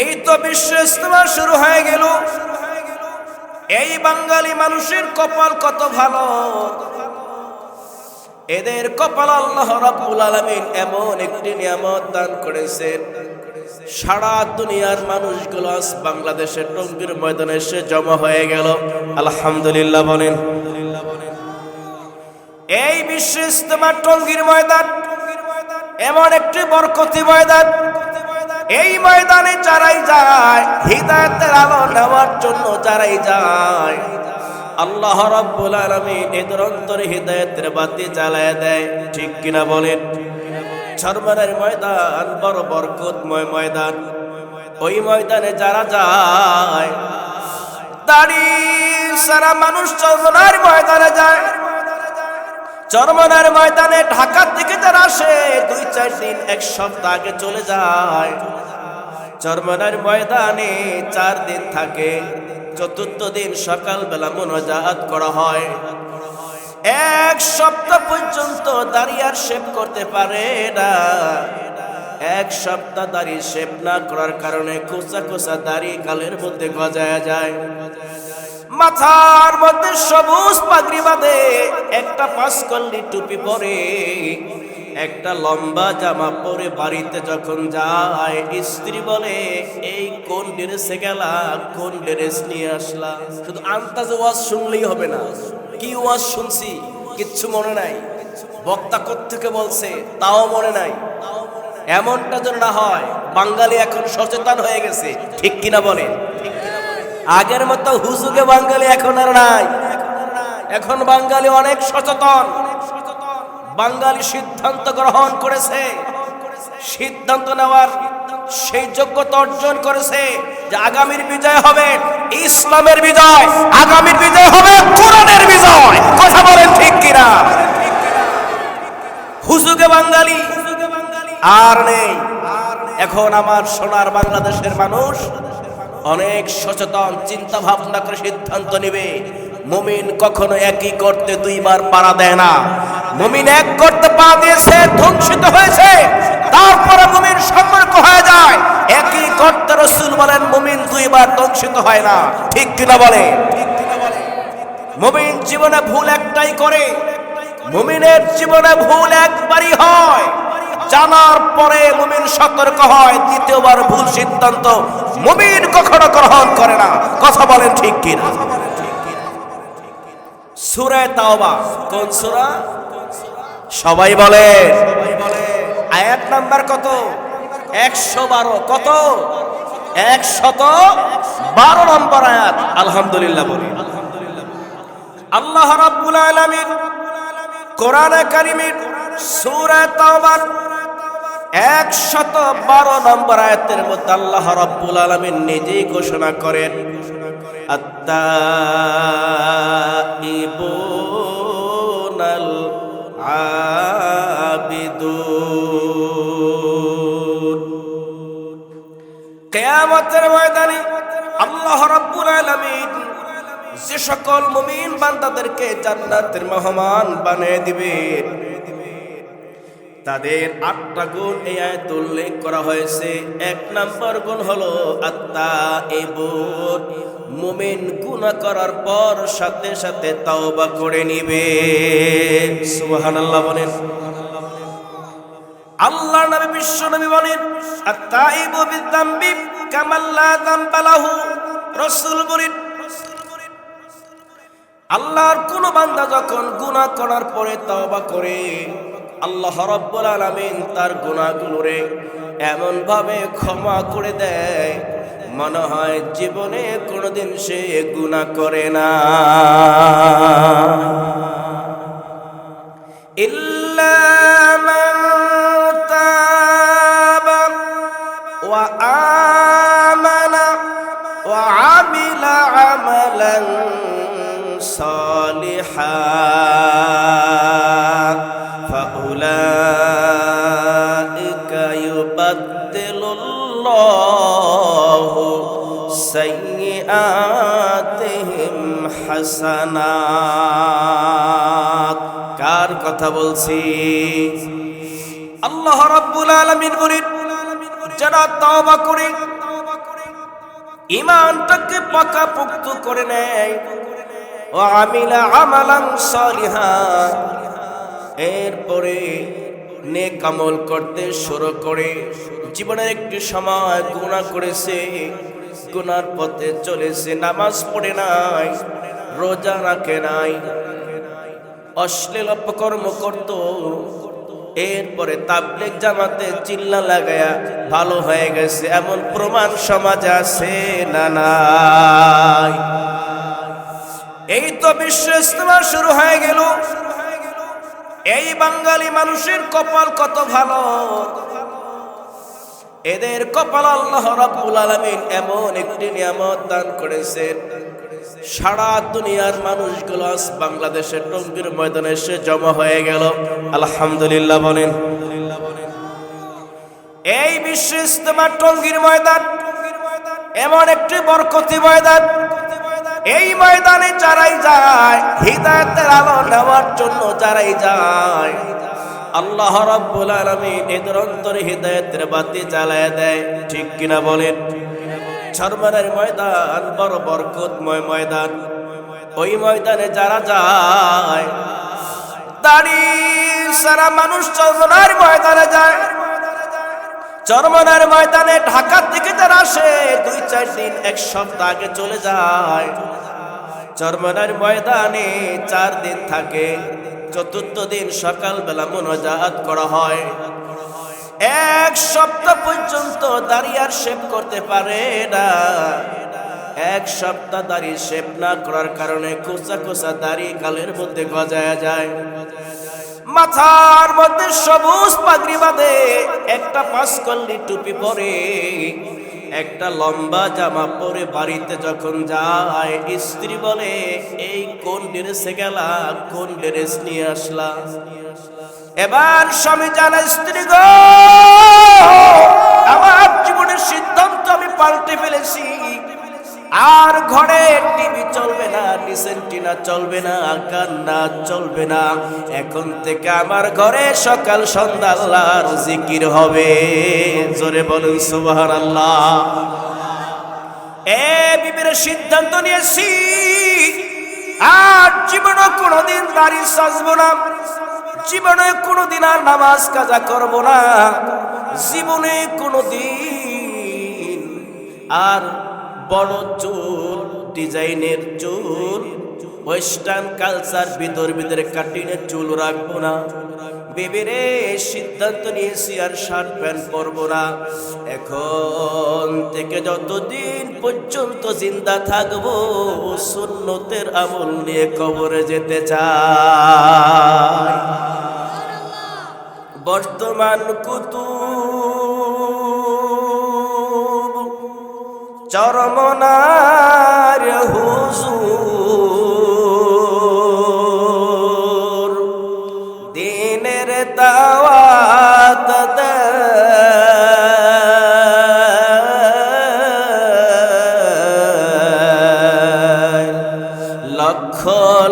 এই তো বিশ্ব ইস্তেমা শুরু হয়ে গেল। এই বাঙালি মানুষের কপাল কত ভালো? এদের কপাল আল্লাহ রাব্বুল আলামিন এমন একটি নিয়ামত দান করেছেন। সারা দুনিয়ার মানুষগুলো আজ বাংলাদেশের টঙ্গীর ময়দানে এসে জমা হয়ে গেল। আলহামদুলিল্লাহ বলেন। এই বিশ্ব ইস্তেমা টঙ্গীর ময়দান এমন একটি বরকতি ময়দান। এই ময়দানে যারাই যায়, হৃদায়তের আলো নেওয়ার জন্য যারাই যায়, আল্লাহ রাব্বুল আলামিন এদের অন্তরে হৃদায়তের বাতি জ্বালায় দেয়। ঠিক কিনা বলেন? চরমানের ময়দান বড় বরকতময় ময়দান। ওই ময়দানে যারা যায় দাড়ি সারা মানুষ চরমনার ময়দানে যায়। চরমনার ময়দানে ঢাকা থেকে যারা আসে, দুই চার দিন, এক সপ্তাহ আগে চলে যায়। চরমনার ময়দানে চার দিন থাকে। চতুর্থ দিন সকালবেলা মনোজাত করা হয়। এক সপ্তাহ পর্যন্ত দাঁড়িয়ে আর শেভ করতে পারে না। এক সপ্তাহ দাঁড়িয়ে শেভ না করার কারণে কোচা কোচা দাড়ি কালের মধ্যে গজায়া যায়। মাথার মধ্যে সবুজ পাগড়ি বাঁধে, একটা পাঁচকল্লি টুপি পরে একটা লম্বা জামা পরে বাড়িতে যখন যায়, স্ত্রী বলে, এই কোন ড্রেসে গেলা কোন ড্রেস নিয়ে আসলা শুধু আন্তাজ ওয়াজ শুনলেই হবে না। কি ওয়াজ শুনছি? কিচ্ছু মনে নাই। বক্তা থেকে বলছে, তাও মনে নাই। এমনটা যেন না হয়, বাঙালি এখন সচেতন হয়ে গেছে। ঠিক কিনা বলে আগের মতো হুজুগে বাঙালি এখন আর নাই। এখন বাঙালি অনেক সচেতন। বাঙালি সিদ্ধান্ত গ্রহণ করেছে। সিদ্ধান্ত নেওয়ার সেই যোগ্যতা অর্জন করেছে যে আগামীর বিজয় হবে ইসলামের বিজয়, আগামীর বিজয় হবে কোরআনের বিজয়। কথা বলেন ঠিক কিনা? হুজুগে বাঙালি আর নেই। এখন আমার সোনার বাংলাদেশের মানুষ অনেক সচেতন চিন্তা ভাবনা করে সিদ্ধান্ত নেবে। মুমিন কখনো একই করতে দুইবার পাড়া দেয় না। মুমিন এক করতে পা দিয়েছে ধ্বংসিত হয়েছে। তারপরে মুমিন সম্পর্ক হয়ে যায়। একই করতে রসুল বলেন, মুমিন দুইবার ধ্বংসিত হয় না। ঠিক কিনা বলে? মুমিন জীবনে ভুল একটাই করে। মুমিনের জীবনে ভুল একবারই হয়। জানার পরে মুমিন সতর্ক হয়। দ্বিতীয়বার ভুল সিদ্ধান্ত মুমিন কখনো গ্রহণ করে না। কথা বলেন ঠিক কিনা? সুরে তাওবা কোন সুরা? সবাই বলে, আয়াত নাম্বার কত? একশো বারো। কত? একশত বারো নম্বর আয়াত। আলহামদুলিল্লাহ বলি। আল্লাহ রাব্বুল আলামিন কোরআনে কারিমের সূরা একশত বারো নম্বর আয়াতের মধ্যে আল্লাহ রাব্বুল আলামিন নিজেই ঘোষণা করেন আত্তাইবুনাল আবিদুন। কেয়ামতের ময়দানে আল্লাহ রাব্বুল আলামিন যে সকল মুমিন বান্দাদেরকে জান্নাতের মেহমান বানিয়ে দিবে তাদের আটটা গুণ এই আয়াত উল্লেখ করা হয়েছে। এক নাম্বার গুণ হলো আত্মা এবুন মুমিন গুনাহ করার পর সাথে সাথে তাওবা করে নিবে। সুবহানাল্লাহ বলেন। আল্লাহ নবী, বিশ্ব নবী বলেন, আত্তাইবু বিযামবি কামাল্লা যামবালাহু রাসূল বলেন, আল্লাহর কোন বান্দা যখন গুনাহ করার পরে তওবা করে আল্লাহ রাব্বুল আলামিন তার গুনাহগুলোরে এমন ভাবে ক্ষমা করে দেয় মনে হয় জীবনে কোনোদিন সে গুনাহ করে না ইল্লা মান তাবা ওয়া আমানা ওয়া আমিলা আমালান صالحا সাইয়াতিহিম হাসানাত কার কথা বলছি? আল্লাহ রাব্বুল আলামিন বলেন, যারা তওবা করে ইমানটাকে পাকাপোক্ত করে নেয়, ও আমিলা আমালান সালিহা। এরপরে নেক আমল করতে শুরু করে, জীবনের একটু সময় গুণা করেছে। গুনার পথে চলেছে, নামাজ পড়ে নাই, রোজা রাখে নাই, অশ্লীল অপকর্ম করত। এরপরে তাবলিক জামাতে চিল্লা লাগায়া ভালো হয়ে গেছে, এমন প্রমাণ সমাজে আছে না নাই? এই তো বিশ্ব ইস্তেমা শুরু হয়ে গেল। এই বাঙালি মানুষের কপাল কত ভালো? এদের কপাল আল্লাহ রাব্বুল আলামিন এমন একটি নিয়ামত দান করেছেন। সারা দুনিয়ার মানুষগুলো আজ বাংলাদেশের টঙ্গীর ময়দানে এসে জমা হয়ে গেল। আলহামদুলিল্লাহ বলেন। এই বিশ্ব ইস্তেমা টঙ্গীর ময়দান এমন একটি বরকতি ময়দান। এই ময়দানে যারাই যায়, হৃদায়তের আলো নেওয়ার জন্য যারাই যায় আল্লাহ রাব্বুল আলামিন এদের অন্তরে হৃদায়তের বাতি জ্বালায় দেয়। ঠিক কিনা বলেন? সরমানের ময়দান, বড় বরকতময় ময়দান। ওই ময়দানে যারা যায় দাড়ি সারা মানুষ চরমনার ময়দানে যায়। চরমনার ময়দানে ঢাকা থেকে যারা আসে দুই চার দিন, এক সপ্তাহ আগে চলে যায়। চরমনার ময়দানে চার দিন থাকে। চতুর্থ দিন সকালবেলা মনোজাত করা হয়। এক সপ্তাহ পর্যন্ত দাঁড়িয়ে আর শেভ করতে পারে না। এক সপ্তাহ দাড়ি শেভ না করার কারণে কোচা কোচা দাড়ি কালের মধ্যে গজায়া যায়। মাথার মধ্যে সবুজ পাগড়ি বাঁধে। একটা পাঁচকল্লি টুপি পরে একটা লম্বা জামা পরে বাড়িতে যখন যায়, স্ত্রী বলে, এই কোন ড্রেসে গেলা কোন ড্রেস নিয়ে আসলা এবার স্বামী জানা, স্ত্রী গো, আমার জীবনের সিদ্ধান্ত আমি পাল্টে ফেলেছি। আর ঘরে টিভি চলবে না নিসেন্টিনা চলবে না, কান্না চলবে না। এখন থেকে আমার ঘরে সকাল সন্ধ্যা আল্লাহর জিকির হবে। জোরে বলুন সুবহান আল্লাহ এ বিবির সিদ্ধান্ত নিয়েছি। আর জীবনে কোনোদিন দাড়ি সাজবো না। জীবনে কোনোদিন আর নামাজ কাজা করব না। জীবনে কোনোদিন আর বড় চুল, ডিজাইনের চুল। ওয়েস্টার্ন কালচার ভিতর ভিতরে কাটিনের চুল রাখব না। বেবেরে সিদ্ধান্ত নিয়েছি আর শার্ট প্যান্ট পরবো না। এখন থেকে যতদিন পর্যন্ত জিন্দা থাকব, সুন্নতের আমল নিয়ে কবরে যেতে চাই। বর্তমান কুতু চরমনার হুজুর দিনের দাওয়াত দেয়। লক্ষ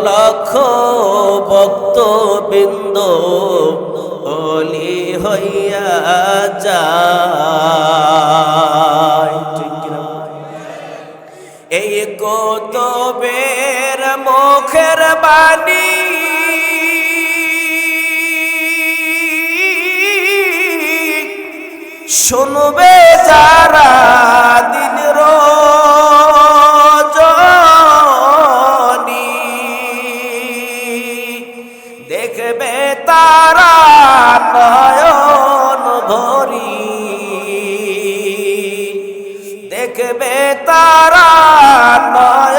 লক্ষ ভক্তবৃন্দ অলি হইয়া যায় বাণী। শুনবে যারা দিন রজনী। দেখবে তারা নয়ন ভরি। দেখবে তারা নয়ন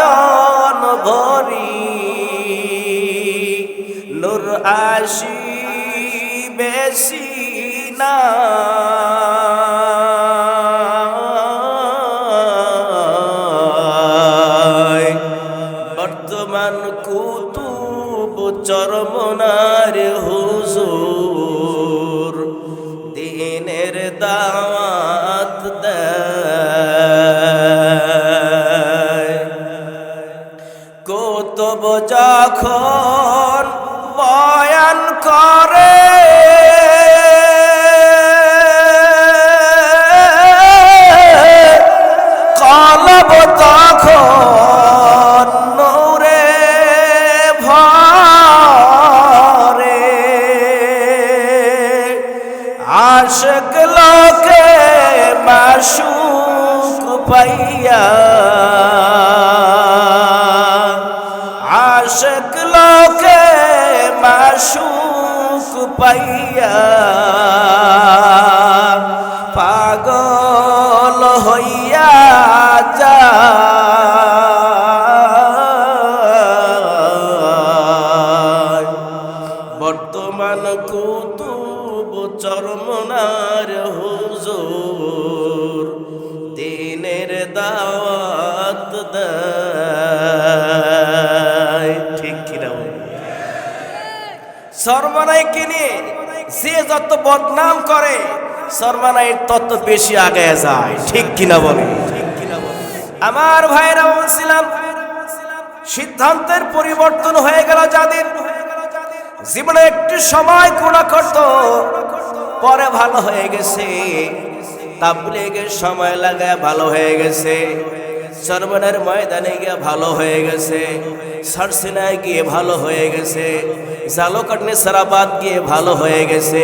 পাইয়া সরমানাই কিনে যে যত বদনাম করে সরমানাই তত বেশি আগে যায়। ঠিক কিনা বলে আমার ভাইরা বলছিলাম সিদ্ধান্তের পরিবর্তন হয়ে গেল যাদের। জীবনে একটু সময় গুণা করত, পরে ভালো হয়ে গেছে। তাবলিগের সময় লাগায় ভালো হয়ে গেছে। সরবনের ময়দানে গিয়ে ভালো হয়ে গেছে। সারসিনায় গিয়ে ভালো হয়ে গেছে। জালোকাটনে সারাবাদ গিয়ে ভালো হয়ে গেছে।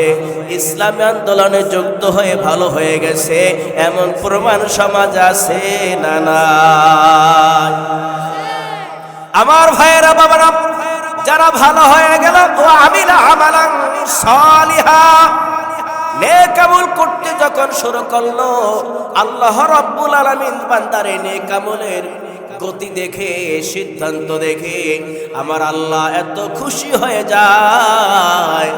ইসলামী আন্দোলনে যুক্ত হয়ে ভালো হয়ে গেছে। এমন প্রমাণ সমাজ আছে না না আমার ভাইয়েরা, বাবারা, যারা ভালো হয়ে গেল আমিলা আমালান সালিহা। নেকামল করতে যখন শুরু করল, আল্লাহ রব্বুল আলামিন বান্দারে নেকামলের গতি দেখে, সিদ্ধান্ত দেখে আমার আল্লাহ এত খুশি হয়ে যায়।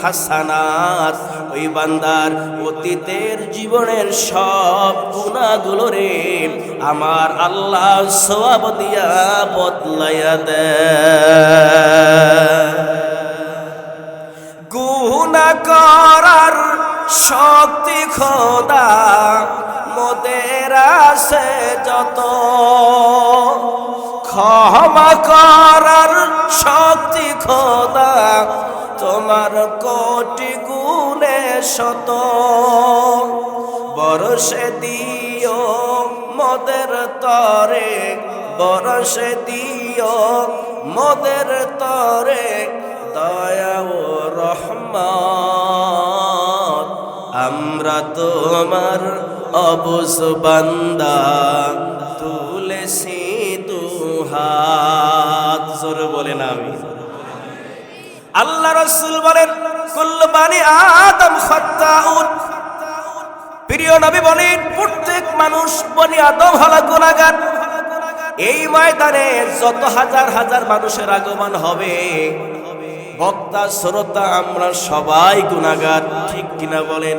হাসানাত। ওই বান্দার অতীতের জীবনের সব গুণাগুলো রে আমার আল্লাহ সওয়াব দিয়া বদলাইয়া দেয়। করার শক্তি খোদা মোদের আছে যত। ক্ষমা করার শক্তি খোদা তোমার কোটি গুণে শত। বরসে দিও মোদের তরে, বরসে দিও মোদের তরে। দয়া ও রহমত আমরা তোমার অবুজ বান্দা, তুলেছি দুহাত। জোরে বলেন আমি আল্লাহ রসুল বলেন, কুল্লু বানি আদম খত্তাউন। প্রিয় নবী বলেন, প্রত্যেক মানুষ বনি আদম হলা গুনাহগার। এই ময়দানে যত হাজার হাজার মানুষের আগমন হবে বক্তা, শ্রোতা, আমরা সবাই গুনাহগার, ঠিক কিনা বলেন?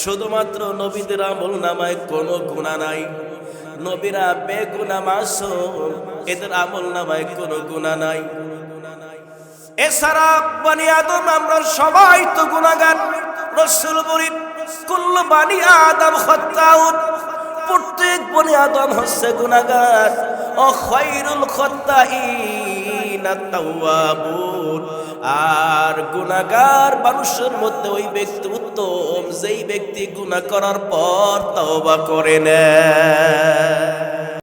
শুধুমাত্র নবীদের আমল নামায় কোনো গুণা নাই। নবীরা বেগুনা মাসুম, এদের আমল নামায় কোনো গুণা নাই। এছাড়া বানি আদম আমরা সবাই তো গুণাগার রসুল বলি, কুল্লু বানি আদম হত্যাউন প্রত্যেক বনি আদম হচ্ছে গুণাগার ও খৈরুল খত্তাইন তাওয়াবুন আর গুণাগার মানুষের মধ্যে ওই ব্যক্তি উত্তম, যেই ব্যক্তি গুণা করার পর তওবা করে নেয়।